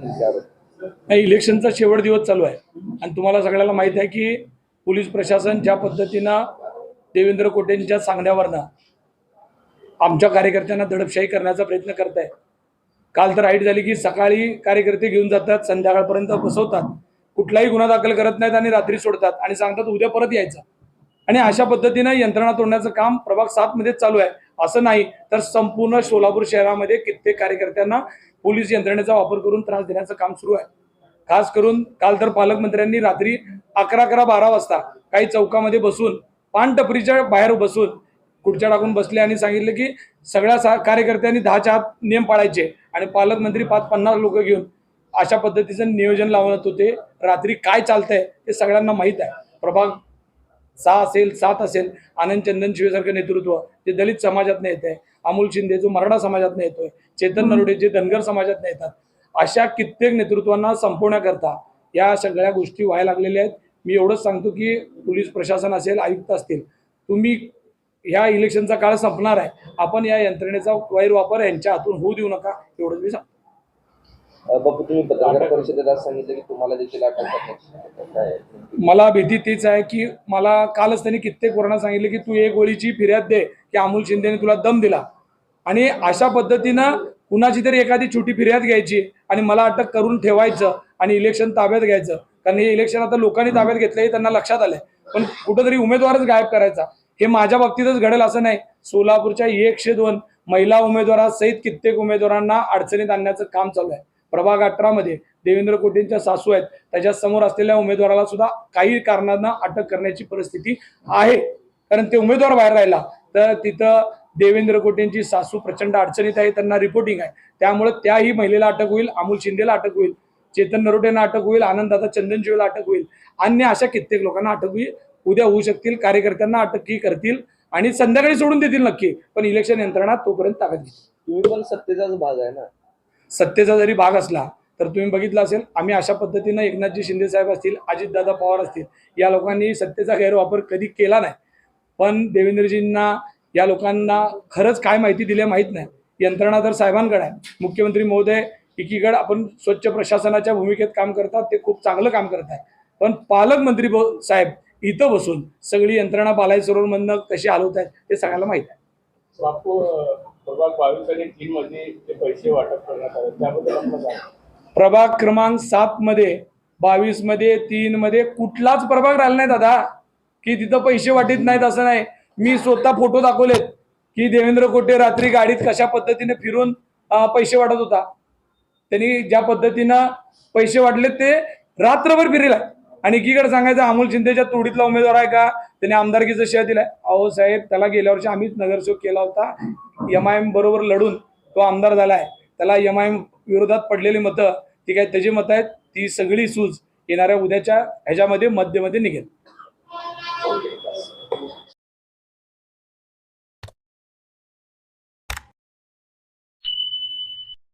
नाही इलेक्शनचा शेवट दिवस चालू आहे. आणि तुम्हाला सगळ्याला माहीत आहे की पोलीस प्रशासन ज्या पद्धतीनं देवेंद्र कोटेंच्या सांगण्यावरनं आमच्या कार्यकर्त्यांना दडपशाही करण्याचा प्रयत्न करत आहे काल तर राईट झाली की सकाळी कार्यकर्ते घेऊन जातात संध्याकाळपर्यंत बसवतात. कुठलाही गुन्हा दाखल करत नाहीत आणि रात्री सोडतात. आणि सांगतात उद्या परत यायचं. आणि अशा पद्धतीनं यंत्रणा तोडण्याचं काम प्रभाग सातमध्येच चालू आहे. असं नाही तर संपूर्ण सोलापूर शहरामध्ये कित्येक कार्यकर्त्यांना पोलीस यंत्रणेचा वापर करून त्रास देण्याचं काम सुरू आहे. खास करून काल तर पालकमंत्र्यांनी रात्री अकरा अकरा बारा वाजता काही चौकामध्ये बसून पानटपरीच्या बाहेर बसून खुर्च्या टाकून बसले आणि सांगितलं की सगळ्या सा कार्यकर्त्यांनी दहाच्या आत नियम पाळायचे आणि पालकमंत्री पाच पन्नास लोक घेऊन अशा पद्धतीचं नियोजन लावत होते. रात्री काय चालतंय ते सगळ्यांना माहीत आहे. प्रभाग सहा असेल सात असेल आनंद चंदन शिवेसारखं नेतृत्व जे दलित समाजातनं येत आहे अमोल शिंदे जो मराठा समाजातनं येतोय चेतन नरोडे जे धनगर समाजातनं येतात अशा कित्येक नेतृत्वांना संपवण्याकरता या सगळ्या गोष्टी व्हायला लागलेल्या आहेत. मी एवढंच सांगतो की पोलीस प्रशासन असेल आयुक्त असतील तुम्ही ह्या इलेक्शनचा काळ संपणार आहे. आपण या यंत्रणेचा गैरवापर यांच्या हातून होऊ देऊ नका एवढंच मी सांगतो. बापू तुम्ही पत्रकार परिषदेत आज सांगितलं की तुम्हाला देखील अटक करण्याची मला भीती तीच आहे की मला कालच त्यांनी कित्येक वरांना सांगितलं की तू एक गोळीची फिर्याद दे की अमोल शिंदेने तुला दम दिला. आणि अशा पद्धतीनं कुणाची तरी एखादी छोटी फिर्याद घ्यायची आणि मला अटक करून ठेवायचं आणि इलेक्शन ताब्यात घ्यायचं. कारण हे इलेक्शन आता लोकांनी ताब्यात घेतलं हे त्यांना लक्षात आलंय. पण कुठंतरी उमेदवारच गायब करायचा. हे माझ्या बाबतीतच घडेल असं नाही. सोलापूरच्या एकशे दोन महिला उमेदवारासहित कित्येक उमेदवारांना अडचणीत आणण्याचं काम चालू आहे. प्रभाग अठरा मध्ये देवेंद्र कोटेंच्या सासू आहेत. त्याच्यासमोर असलेल्या उमेदवाराला सुद्धा काही कारणांना अटक करण्याची परिस्थिती आहे. कारण ते उमेदवार बाहेर राहिला तर तिथं देवेंद्र कोटेंची सासू प्रचंड अडचणीत आहे त्यांना रिपोर्टिंग आहे. त्यामुळे त्याही महिलेला अटक होईल अमोल शिंदेला अटक होईल चेतन नरोटेंना अटक होईल आनंददादा चंदनजीवला अटक होईल. अन्य अशा कित्येक लोकांना अटक होईल. उद्या होऊ शकतील कार्यकर्त्यांना अटकही करतील आणि संध्याकाळी सोडून देतील नक्की पण इलेक्शन यंत्रणा तोपर्यंत ताकद घेतील. तुम्ही पण सत्तेचाच भाग आहे ना. सत्तेचा जरी भाग असला तर तुम्ही बघितलं असेल आम्ही अशा पद्धतीनं एकनाथजी शिंदे साहेब असतील अजितदादा पवार असतील या लोकांनी सत्तेचा गैरवापर कधी केला नाही. पण देवेंद्रजींना या लोकांना खरंच काय माहिती दिली माहीत नाही. यंत्रणा तर साहेबांकडे आहे. मुख्यमंत्री महोदय एकीकडे आपण स्वच्छ प्रशासनाच्या भूमिकेत काम करतात ते खूप चांगलं काम करत आहे पण पालकमंत्री ब- साहेब इथं बसून सगळी यंत्रणा बालाई सरोवरमधनं कशी हलवत आहेत ते सगळ्याला माहीत आहे. बापू प्रभाग बावीस आणि तीन मध्ये ते पैसे वाटप करण्यात आले त्याबद्दल आपलं काय? प्रभाग क्रमांक सात मध्ये बावीसमध्ये तीन मध्ये कुठलाच प्रभाग राहिला नाही दादा. की तिथं पैसे वाटत नाहीत असं नाही. मी स्वतः फोटो दाखवलेत की देवेंद्र कोटे रात्री गाडीत कशा पद्धतीने फिरून पैसे वाटत होता. त्यांनी ज्या पद्धतीनं पैसे वाटले ते रात्रभर फिरेला आहे आणि एकीकडे सांगायचं अमोल शिंदेच्या तोडीतला उमेदवार आहे का? त्याने आमदारकीचं शेअर दिलाय. अहो साहेब त्याला गेल्या वर्षी आम्हीच नगरसेवक केला होता. एम आय एम बरोबर लढून तो आमदार झालाय. त्याला एम आय एम विरोधात पडलेली मतं ती काय त्याची मतं आहेत? ती सगळी सूज येणाऱ्या उद्याच्या ह्याच्यामध्ये मध्यमध्ये निघेल.